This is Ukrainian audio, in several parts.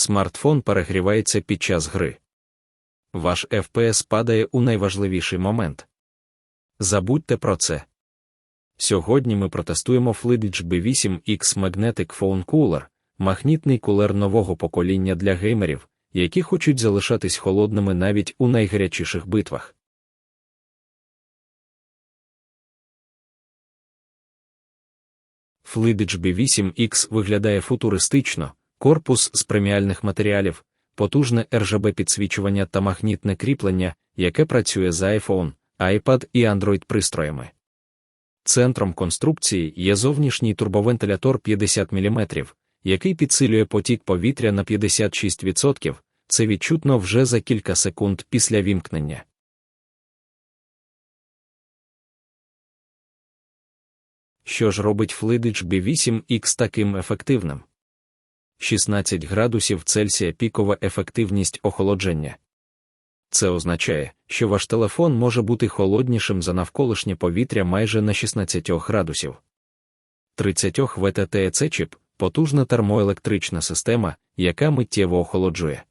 смартфон перегрівається під час гри. Ваш FPS падає у найважливіший момент. Забудьте про це. Сьогодні ми протестуємо Flydage B8X Magnetic Phone Cooler, магнітний кулер нового покоління для геймерів, які хочуть залишатись холодними навіть у найгарячіших битвах. Flydage B8X виглядає футуристично, корпус з преміальних матеріалів, потужне RGB підсвічування та магнітне кріплення, яке працює з iPhone, iPad і Android пристроями. Центром конструкції є зовнішній турбовентилятор 50 мм, який підсилює потік повітря на 56%, це відчутно вже за кілька секунд після вімкнення. Що ж робить Flydage B8X таким ефективним? 16 градусів Цельсія пікова ефективність охолодження. Це означає, що ваш телефон може бути холоднішим за навколишнє повітря майже на 16 градусів. 30 ВТТЕЦ чіп потужна термоелектрична система, яка миттєво охолоджує.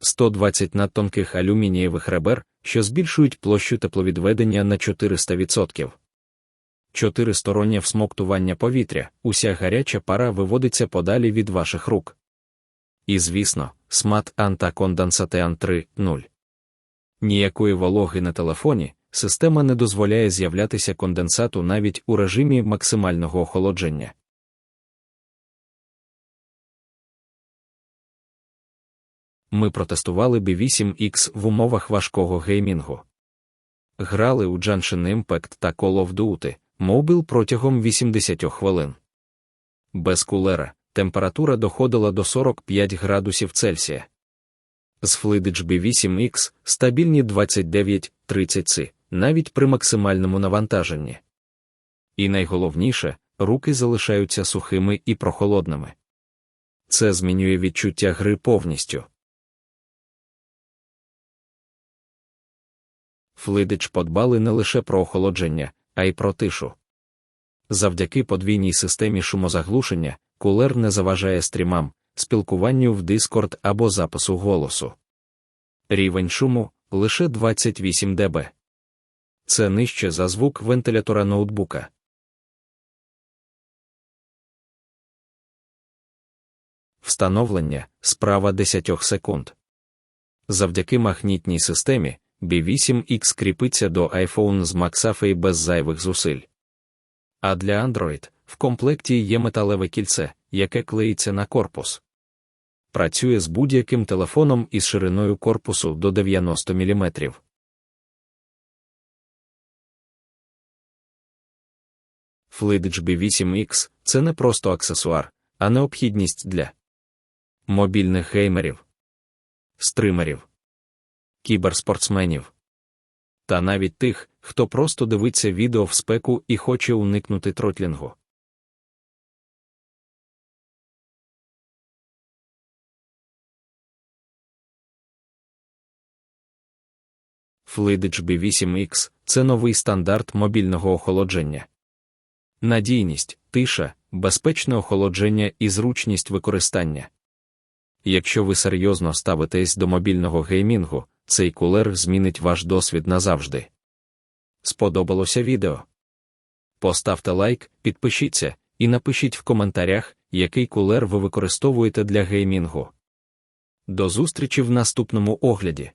120 надтонких алюмінієвих ребер, що збільшують площу тепловідведення на 400%. Чотиристороннє всмоктування повітря, уся гаряча пара виводиться подалі від ваших рук. І звісно, смат антаконденсатеан 3.0. Ніякої вологи на телефоні, система не дозволяє з'являтися конденсату навіть у режимі максимального охолодження. Ми протестували B8X в умовах важкого геймінгу. Грали у Genshin Impact та Call of Duty, Mobile протягом 80 хвилин. Без кулера температура доходила до 45 градусів Цельсія. З Flydage B8X стабільні 29-30 С, навіть при максимальному навантаженні. І найголовніше, руки залишаються сухими і прохолодними. Це змінює відчуття гри повністю. Flydage подбали не лише про охолодження, а й про тишу. Завдяки подвійній системі шумозаглушення кулер не заважає стрімам, спілкуванню в Discord або запису голосу. Рівень шуму лише 28 дБ. Це нижче за звук вентилятора ноутбука. Встановлення справа 10 секунд. Завдяки магнітній системі B8X кріпиться до iPhone з MagSafe без зайвих зусиль. А для Android в комплекті є металеве кільце, яке клеїться на корпус. Працює з будь-яким телефоном із шириною корпусу до 90 мм. Flydage B8X це не просто аксесуар, а необхідність для мобільних геймерів, стримерів, кіберспортсменів та навіть тих, хто просто дивиться відео в спеку і хоче уникнути тротлінгу. Flydage B8X це новий стандарт мобільного охолодження. Надійність, тиша, безпечне охолодження і зручність використання. Якщо ви серйозно ставитесь до мобільного геймінгу, цей кулер змінить ваш досвід назавжди. Сподобалося відео? Поставте лайк, підпишіться і напишіть в коментарях, який кулер ви використовуєте для геймінгу. До зустрічі в наступному огляді.